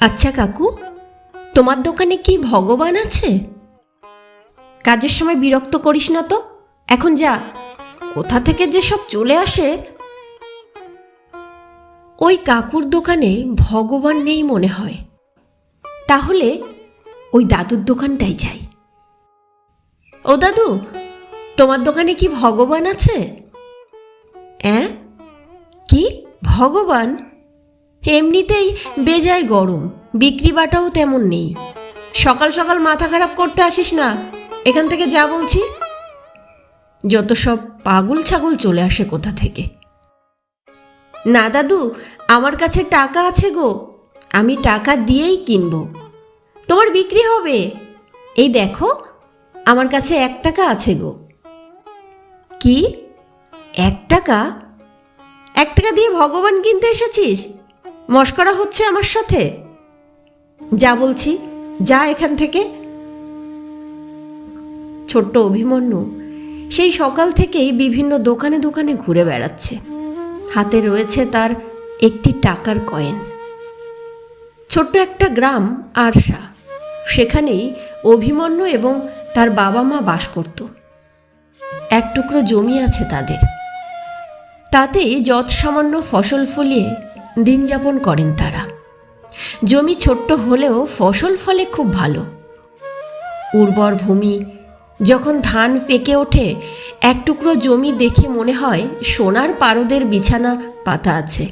আচ্ছা কাকু, তোমার দোকানে কি ভগবান আছে? কাজের সময় বিরক্ত করিস না তো। এখন যা, কোথা থেকে যে সব চলে আসে? ওই কাকুর দোকানে ভগবান নেই মনে হয়। তাহলে ওই দাদুর দোকানটাই যাই। ও দাদু, তোমার দোকানে কি ভগবান আছে? অ্যাঁ? কি? ভগবান? এমনিতেই বেজায় গরম বিক্রি বাটাও তেমন নেই। সকাল সকাল মাথা খারাপ করতে আসিস না, এখান থেকে যা বলছি। যত সব পাগল ছাগল চলে আসে কোথা থেকে। না দাদু, আমার কাছে টাকা আছে গো, আমি টাকা দিয়েই কিনব। তোমার বিক্রি হবে। এই দেখো, আমার কাছে এক টাকা আছে গো। কি? এক টাকা? এক টাকা দিয়ে ভগবান কিনতে এসেছিস? মস্করা হচ্ছে আমার সাথে। যা বলছি, যা এখান থেকে। ছোট্ট অভিমন্যু, সেই সকাল থেকেই বিভিন্ন দোকানে দোকানে ঘুরে বেড়াচ্ছে। হাতে রয়েছে তার একটি টাকার কয়েন। ছোট্ট একটা গ্রাম, আরশা। সেখানেই অভিমন্যু এবং তার বাবা মা বাস করত। এক টুকরো জমি আছে তাদের। তাতেই যৎ সামান্য ফসল ফলিয়ে দিন যাপন করেন তারা। জমি ছোট্ট হলেও ফসল ফলে খুব ভালো। উর্বর ভূমি, যখন ধান পেকে ওঠে, এক টুকরো জমি দেখে মনে হয় সোনার পারদের বিছানা পাতা আছে।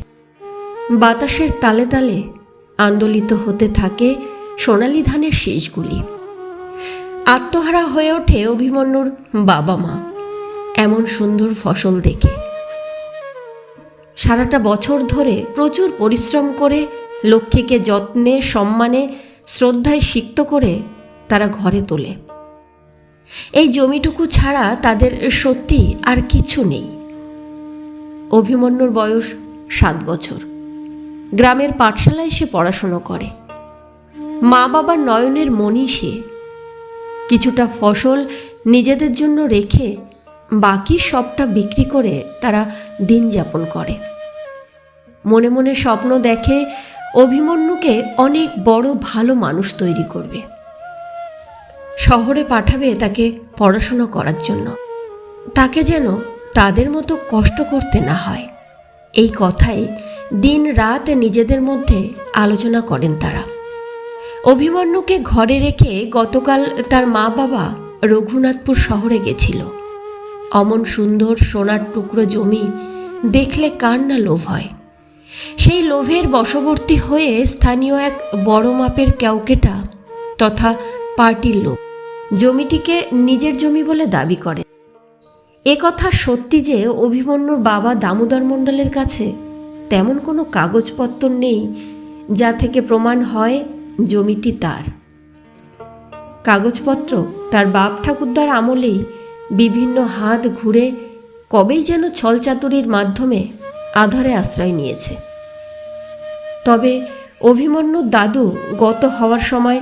বাতাসের তালে তালে আন্দোলিত হতে থাকে সোনালি ধানের শীষগুলি। আত্মহারা হয়ে ওঠে অভিমন্যুর বাবা মা এমন সুন্দর ফসল দেখে। সারাটা বছর ধরে প্রচুর পরিশ্রম করে লক্ষ্মীকে যত্নে, সম্মানে, শ্রদ্ধায় সিক্ত করে তারা ঘরে তোলে। এই জমিটুকু ছাড়া তাদের সত্যি আর কিছু নেই। অভিমন্যুর বয়স সাত বছর। গ্রামের পাঠশালায় সে পড়াশুনো করে। মা বাবার নয়নের মনি সে। কিছুটা ফসল নিজেদের জন্য রেখে বাকি সবটা বিক্রি করে তারা দিন যাপন করে। মনে মনে স্বপ্ন দেখে অভিমন্যুকে অনেক বড় ভালো মানুষ তৈরি করবে। শহরে পাঠাবে তাকে পড়াশুনো করার জন্য। তাকে যেন তাদের মতো কষ্ট করতে না হয়। এই কথাই দিন রাত নিজেদের মধ্যে আলোচনা করেন তারা। অভিমন্যুকে ঘরে রেখে গতকাল তার মা বাবা রঘুনাথপুর শহরে গেছিল। অমন সুন্দর সোনার টুকরো জমি দেখলে কার না লোভ হয়। সেই লোভের বশবর্তী হয়ে স্থানীয় এক বড় মাপের ক্যাউকেটা তথা পার্টির লোক জমিটিকে নিজের জমি বলে দাবি করে। এ কথা সত্যি যে অভিমন্যুর বাবা দামোদর মণ্ডলের কাছে তেমন কোনো কাগজপত্র নেই যা থেকে প্রমাণ হয় জমিটি তার। কাগজপত্র তার বাপ ঠাকুরদার আমলেই বিভিন্ন হাত ঘুরে কবেই যেন ছলচাতুরির মাধ্যমে আধারে আশ্রয় নিয়েছে। তবে অভিমন্যুর দাদু গত হওয়ার সময়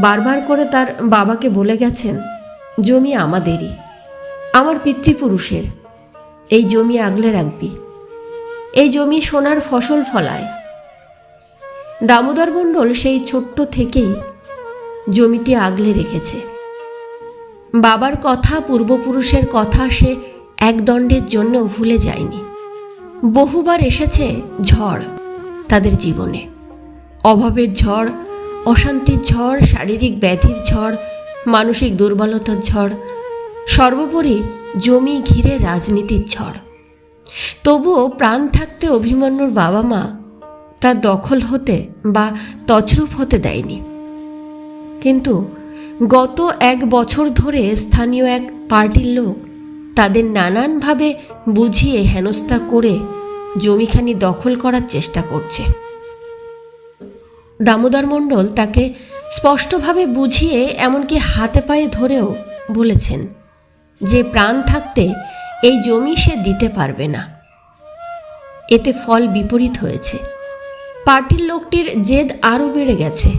বারবার করে তার বাবাকে বলে গেছেন, জমি আমাদেরই, আমার পিতৃপুরুষের, এই জমি আগলে রাখবি, এই জমি সোনার ফসল ফলায়। দামোদর মণ্ডল সেই ছোট্ট থেকেই জমিটি আগলে রেখেছে। বাবার কথা, পূর্বপুরুষের কথা সে এক দণ্ডের জন্য ভুলে যায়নি। বহুবার এসেছে ঝড় তাদের জীবনে। অভাবের ঝড়, অশান্তির ঝড়, শারীরিক ব্যাধির ঝড়, মানসিক দুর্বলতার ঝড়, সর্বোপরি জমি ঘিরে রাজনীতির ঝড়। তবুও প্রাণ থাকতে অভিমন্যুর বাবা মা তার দখল হতে বা তছরূপ হতে দেয়নি। কিন্তু গত এক বছর ধরে স্থানীয় এক পার্টির লোক তাদের নানানভাবে বুঝিয়ে হেনস্থা করে জমিখানি দখল করার চেষ্টা করছে। দামোদর মণ্ডল তাকে স্পষ্টভাবে বুঝিয়ে এমনকি হাতে পায়ে ধরেও বলেছেন যে প্রাণ থাকতে এই জমি সে দিতে পারবে না। এতে ফল বিপরীত হয়েছে। পার্টির লোকটির জেদ আরও বেড়ে গেছে।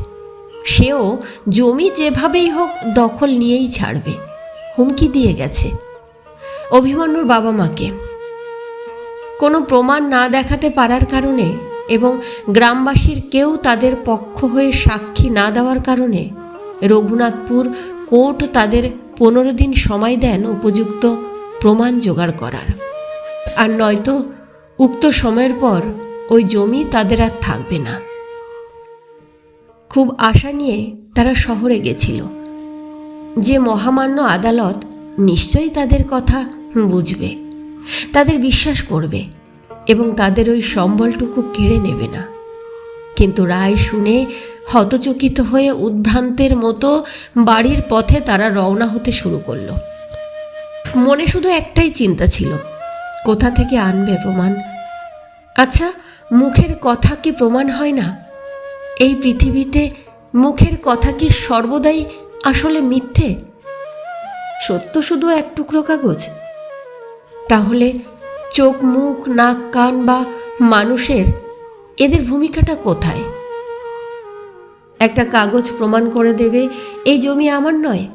সেও জমি যেভাবেই হোক দখল নিয়েই ছাড়বে, হুমকি দিয়ে গেছে। অভিমন্যুর বাবা মাকে। কোনো প্রমাণ না দেখাতে পারার কারণে এবং গ্রামবাসীর কেউ তাদের পক্ষ হয়ে সাক্ষী না দেওয়ার কারণে রঘুনাথপুর কোর্ট তাদের পনেরো দিন সময় দেন উপযুক্ত প্রমাণ জোগাড় করার। আর নয়তো উক্ত সময়ের পর ওই জমি তাদের আর থাকবে না। খুব আশা নিয়ে তারা শহরে গেছিল। যে মহামান্য আদালত নিশ্চয়ই তাদের কথা বুঝবে, তাদের বিশ্বাস করবে এবং তাদের ওই সম্বলটুকু কেড়ে নেবে না। কিন্তু রায় শুনে হতচকিত হয়ে উদ্ভ্রান্তের মতো বাড়ির পথে তারা রওনা হতে শুরু করল। মনে শুধু একটাই চিন্তা ছিল, কোথা থেকে আনবে প্রমাণ? আচ্ছা মুখের কথা কি প্রমাণ হয় না? এই পৃথিবীতে মুখের কথা কি সর্বদাই আসলে মিথ্যে? সত্য শুধু এক টুকরো কাগজ? তাহলে চোখ, মুখ, নাক, কান বা মানুষের এদের ভূমিকাটা কোথায়? একটা কাগজ প্রমাণ করে দেবে, এই জমি আমার নয়।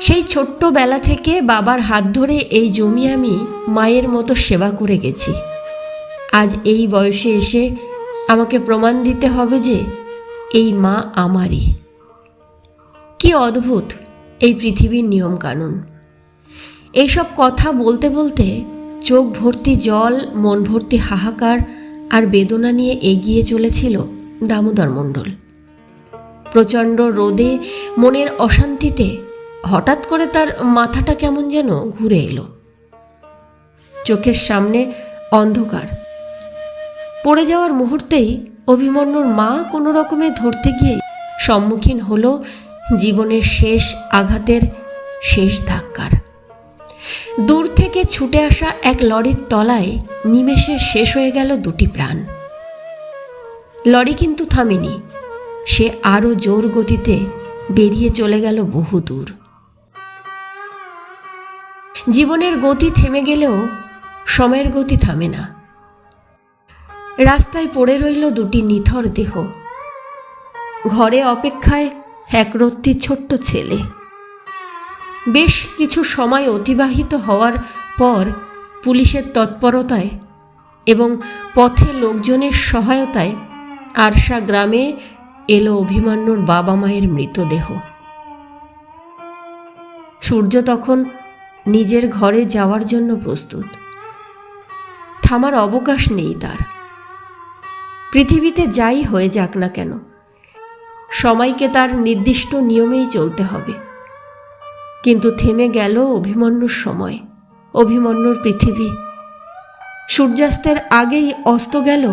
সেই ছোট্ট বেলা থেকে বাবার হাত ধরে এই জমি আমি মায়ের মতো সেবা করে গেছি। আজ এই বয়সে এসে আমাকে প্রমাণ দিতে হবে যে এই মা আমারই। কি অদ্ভুত, এই পৃথিবীর নিয়মকানুন। এইসব কথা বলতে বলতে চোখ ভর্তি জল, মন ভর্তি হাহাকার আর বেদনা নিয়ে এগিয়ে চলেছিল দামোদর মণ্ডল। প্রচণ্ড রোদে মনের অশান্তিতে হঠাৎ করে তার মাথাটা কেমন যেন ঘুরে এলো। চোখের সামনে অন্ধকার। পড়ে যাওয়ার মুহূর্তেই অভিমন্যুর মা কোনো রকমে ধরতে গিয়ে সম্মুখীন হলো জীবনের শেষ আঘাতের শেষ ধাক্কার। দূর থেকে ছুটে আসা এক লরির তলায় নিমেষে শেষ হয়ে গেল দুটি প্রাণ। লরি কিন্তু থামেনি। সে আরও জোর গতিতে বেরিয়ে চলে গেল বহু দূর। জীবনের গতি থেমে গেলেও সময়ের গতি থামে না। রাস্তায় পড়ে রইল দুটি নিথর দেহ। ঘরে অপেক্ষায় একরত্তি ছোট্ট ছেলে। বেশ কিছু সময় অতিবাহিত হওয়ার পর পুলিশের তৎপরতায় এবং পথে লোকজনের সহায়তায় আরশা গ্রামে এলো অভিমান্যুর বাবা মায়ের মৃতদেহ। সূর্য তখন নিজের ঘরে যাওয়ার জন্য প্রস্তুত। থামার অবকাশ নেই তার। পৃথিবীতে যাই হয়ে যাক না কেন, সময়কে তার নির্দিষ্ট নিয়মেই চলতে হবে। কিন্তু থেমে গেল অভিমন্যুর সময়, অভিমন্যুর পৃথিবী। সূর্যাস্তের আগেই অস্ত গেল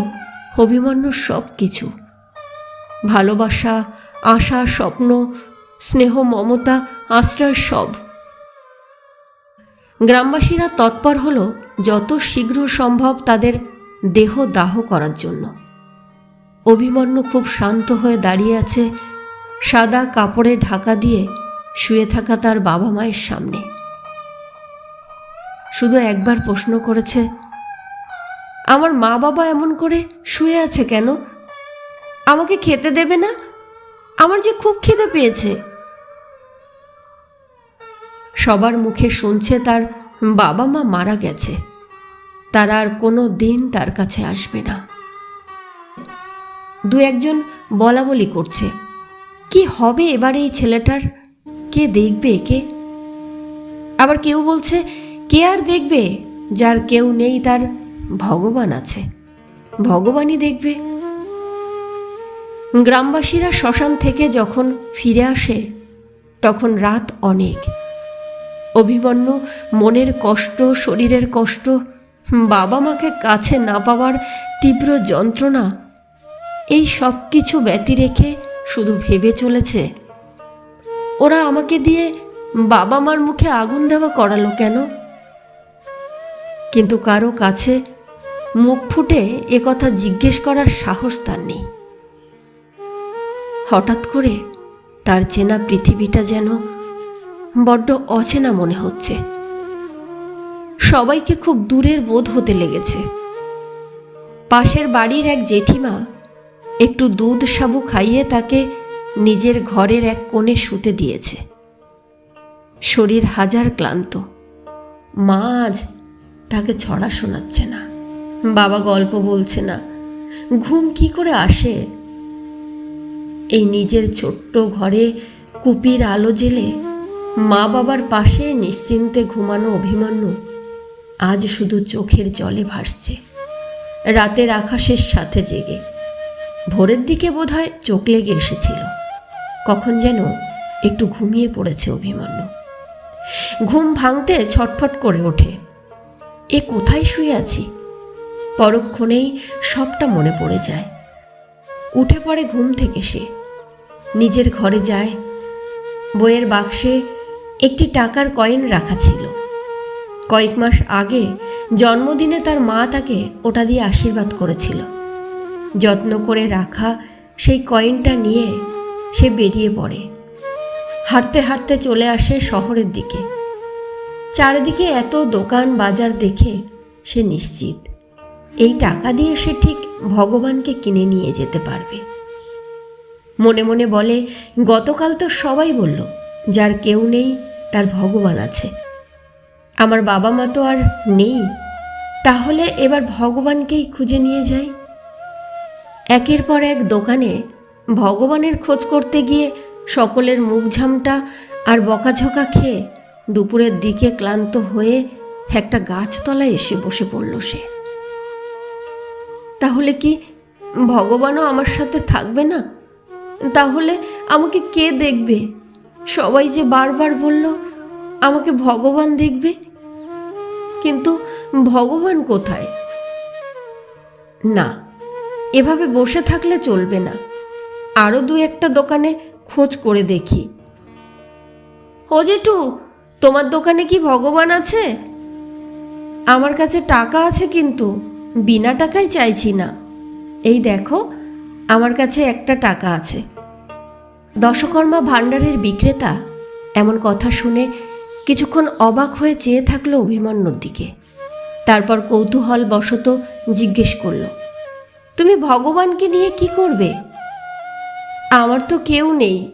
অভিমন্যুর সব কিছু ভালোবাসা, আশা, স্বপ্ন, স্নেহ, মমতা, আশ্রয় সব। গ্রামবাসীরা তৎপর হল যত শীঘ্র সম্ভব তাদের দেহ দাহ করার জন্য। অভিমন্যু খুব শান্ত হয়ে দাঁড়িয়ে আছে, সাদা কাপড়ে ঢাকা দিয়ে শুয়ে থাকা তার বাবা মায়ের সামনে। শুধু একবার প্রশ্ন করেছে, আমার মা বাবা এমন করে শুয়ে আছে কেন? আমাকে খেতে দেবে না? আমার যে খুব খিদে পেয়েছে। সবার মুখে শুনছে তার বাবা মা মারা গেছে। তারা আর কোনো দিন তার কাছে আসবে না। দু একজন বলা বলি করছে, কি হবে এবার এই ছেলেটার? কে দেখবে একে? আবার কেউ বলছে, কে আর দেখবে যার কেউ নেই তার ভগবান আছে? ভগবানই দেখবে। গ্রামবাসীরা শ্মশান থেকে যখন ফিরে আসে, তখন রাত অনেক। অভিমন্যু মনের কষ্ট, শরীরের কষ্ট, বাবা মাকে কাছে না পাওয়ার তীব্র যন্ত্রণা, এই সব কিছু ব্যতি রেখে শুধু ভেবে চলেছে ওরা আমাকে দিয়ে বাবা মার মুখে আগুন দেওয়া করালো কেন? কিন্তু কারও কাছে মুখ ফুটে এ কথা জিজ্ঞেস করার সাহস তার নেই। হঠাৎ করে তার চেনা পৃথিবীটা যেন বড্ড অচেনা মনে হচ্ছে। সবাইকে খুব দূরের বোধ হতে লেগেছে। পাশের বাড়ির এক জেঠিমা একটু দুধ সাবু খাইয়ে তাকে নিজের ঘরের এক কোণে শুতে দিয়েছে। শরীর হাজার ক্লান্ত। মা আজ তাকে ছড়া শোনাচ্ছে না। বাবা গল্প বলছে না। ঘুম কি করে আসে? এই নিজের ছোট্ট ঘরে কুপির আলো জেলে মা বাবার পাশে নিশ্চিন্তে ঘুমানো অভিমন্যু আজ শুধু চোখের জলে ভাসছে। রাতের আকাশের সাথে জেগে। ভোরের দিকে বোধহয় চোখ লেগে এসেছিল। কখন যেন একটু ঘুমিয়ে পড়েছে অভিমন্যু। ঘুম ভাঙতে ছটফট করে ওঠে। এ কোথায় শুয়ে আছি? পরক্ষণেই সবটা মনে পড়ে যায়। উঠে পড়ে ঘুম থেকে সে। নিজের ঘরে যায়। বইয়ের বাক্সে একটি টাকার কয়েন রাখা ছিল। কয়েক মাস আগে জন্মদিনে তার মা তাকে ওটা দিয়ে আশীর্বাদ করেছিল। যত্ন করে রাখা সেই কয়েনটা নিয়ে সে বেরিয়ে পড়ে। হাঁটতে হাঁটতে চলে আসে শহরের দিকে। চারিদিকে এত দোকান বাজার দেখে সে নিশ্চিত, এই টাকা দিয়ে সে ঠিক ভগবানকে কিনে নিয়ে যেতে পারবে। মনে মনে বলে, গতকাল তো সবাই বলল, যার কেউ নেই তার ভগবান আছে। আমার বাবা মা তো আর নেই, তাহলে এবার ভগবানকেই খুঁজে নিয়ে যাই? একের পর এক দোকানে ভগবানের খোঁজ করতে গিয়ে সকলের মুখ ঝামটা আর বকাঝকা খেয়ে দুপুরের দিকে ক্লান্ত হয়ে একটা গাছতলায় এসে বসে পড়ল সে। তাহলে কি ভগবানও আমার সাথে থাকবে না? তাহলে আমাকে কে দেখবে? সবাই যে বারবার বলল, আমাকে ভগবান দেখবে? কিন্তু ভগবান কোথায়? না, এভাবে বসে থাকলে চলবে না। আরও দু একটা দোকানে খোঁজ করে দেখি। ও জেঠু তোমার দোকানে কি ভগবান আছে? আমার কাছে টাকা আছে কিন্তু, বিনা টাকায় চাইছি না। এই দেখো, আমার কাছে একটা টাকা আছে। দশকর্মা ভাণ্ডারের বিক্রেতা এমন কথা শুনে কিছুক্ষণ অবাক হয়ে চেয়ে থাকল অভিমন্যুর দিকে। তারপর কৌতূহল বশত জিজ্ঞেস করল, তুমি ভগবানকে নিয়ে কি করবে? আমার তো কেউ নেই।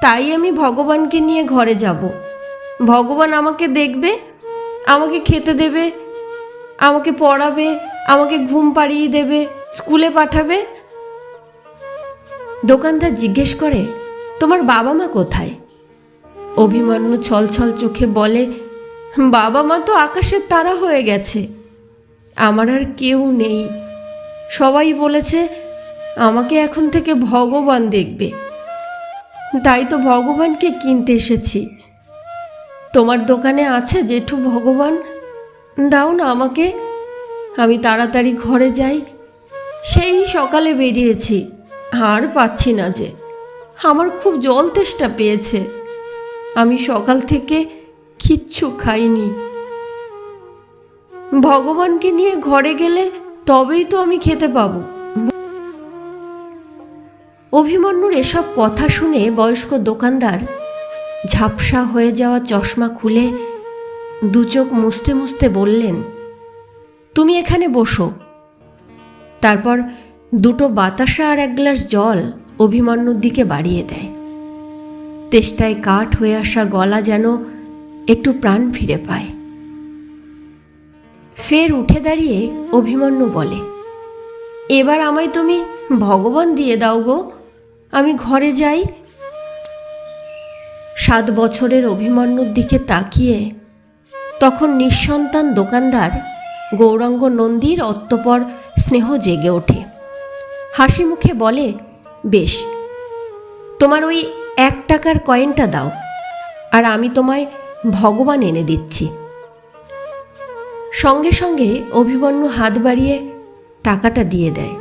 তাই আমি ভগবানকে নিয়ে ঘরে যাব। ভগবান আমাকে দেখবে, আমাকে খেতে দেবে, আমাকে পড়াবে, আমাকে ঘুম পাড়িয়ে দেবে, স্কুলে পাঠাবে। দোকানদার জিজ্ঞেস করে, তোমার বাবা মা কোথায়? অভিমন্যু ছলছল চোখে বলে, বাবা মা তো আকাশের তারা হয়ে গেছে। আমার আর কেউ নেই। সবাই বলেছে আমাকে এখন থেকে ভগবান দেখবে। তাই তো ভগবানকে কিনতে এসেছি। তোমার দোকানে আছে জেঠু ভগবান? দাও না আমাকে। আমি তাড়াতাড়ি ঘরে যাই। সেই সকালে বেরিয়েছি। আর পাচ্ছি না যে। আমার খুব জল তেষ্টা পেয়েছে। আমি সকাল থেকে কিচ্ছু খাইনি। ভগবানকে নিয়ে ঘরে গেলে তবেই তো আমি খেতে পাবো। অভিমন্যুর এসব কথা শুনে বয়স্ক দোকানদার ঝাপসা হয়ে যাওয়া চশমা খুলে দু চোখ মুছতে মুছতে বললেন, তুমি এখানে বসো। তারপর দুটো বাতাসা আর এক গ্লাস জল অভিমন্যুর দিকে বাড়িয়ে দেয়। তেষ্টায় কাঠ হয়ে আসা গলা যেন একটু প্রাণ ফিরে পায়। ফের উঠে দাঁড়িয়ে অভিমন্যু বলে, এবার আমায় তুমি ভগবান দিয়ে দাও গো। আমি ঘরে যাই। সাত বছরের অভিমন্যুর দিকে তাকিয়ে তখন নিঃসন্তান দোকানদার গৌরাঙ্গ নন্দীর অত্যপর স্নেহ জেগে ওঠে। হাসি মুখে বলে, বেশ, তোমার ওই এক টাকার কয়েনটা দাও আর আমি তোমায় ভগবান এনে দিচ্ছি। সঙ্গে সঙ্গে অভিমন্যু হাত বাড়িয়ে টাকাটা দিয়ে দেয়।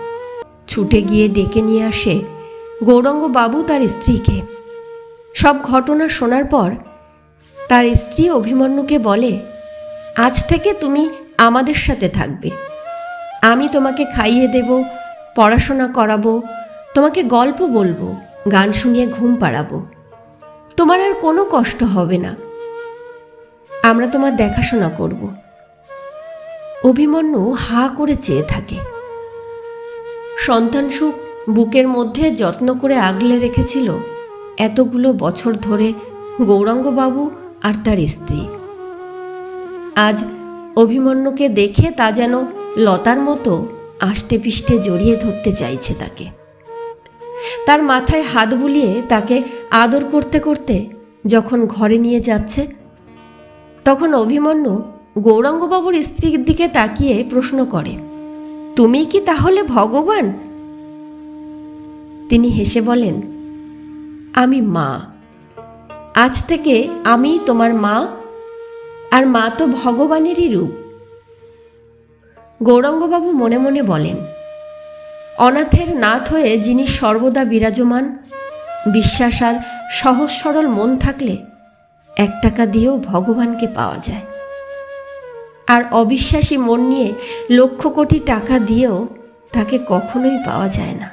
ছুটে গিয়ে ডেকে নিয়ে আসে গৌরঙ্গ বাবু তার স্ত্রীকে। সব ঘটনা শোনার পর তার স্ত্রী অভিমন্যুকে বলে, আজ থেকে তুমি আমাদের সাথে থাকবে। আমি তোমাকে খাইয়ে দেব, পড়াশোনা করাবো, তোমাকে গল্প বলব, গান শুনিয়ে ঘুম পাড়াবো। তোমার আর কোনো কষ্ট হবে না। আমরা তোমার দেখাশোনা করব। অভিমন্যু হা করে চেয়ে থাকে। সন্তান সুখ বুকের মধ্যে যত্ন করে আগলে রেখেছিল। এতগুলো বছর ধরে গৌরাঙ্গবাবু আর তার স্ত্রী। আজ অভিমন্যুকে দেখে তা যেন লতার মতো আষ্টে পিষ্টে জড়িয়ে ধরতে চাইছে তাকে। তার মাথায় হাত বুলিয়ে তাকে আদর করতে করতে যখন ঘরে নিয়ে যাচ্ছে, তখন অভিমন্যু গৌরাঙ্গবাবুর স্ত্রীর দিকে তাকিয়ে প্রশ্ন করে, তুমি কি তাহলে ভগবান? তিনি হেসে বলেন, আমি মা। আজ থেকে আমি তোমার মা, আর মা তো ভগবানেরই রূপ। গৌরাঙ্গবাবু মনে মনে বলেন, অনাথের নাথ হয়ে যিনি সর্বদা বিরাজমান, বিশ্বাস আর সহজ সরল মন থাকলে এক টাকা দিয়েও ভগবানকে পাওয়া যায়। আর অবিশ্বাসী মন নিয়ে লক্ষ কোটি টাকা দিয়েও তাকে কখনোই পাওয়া যায় না।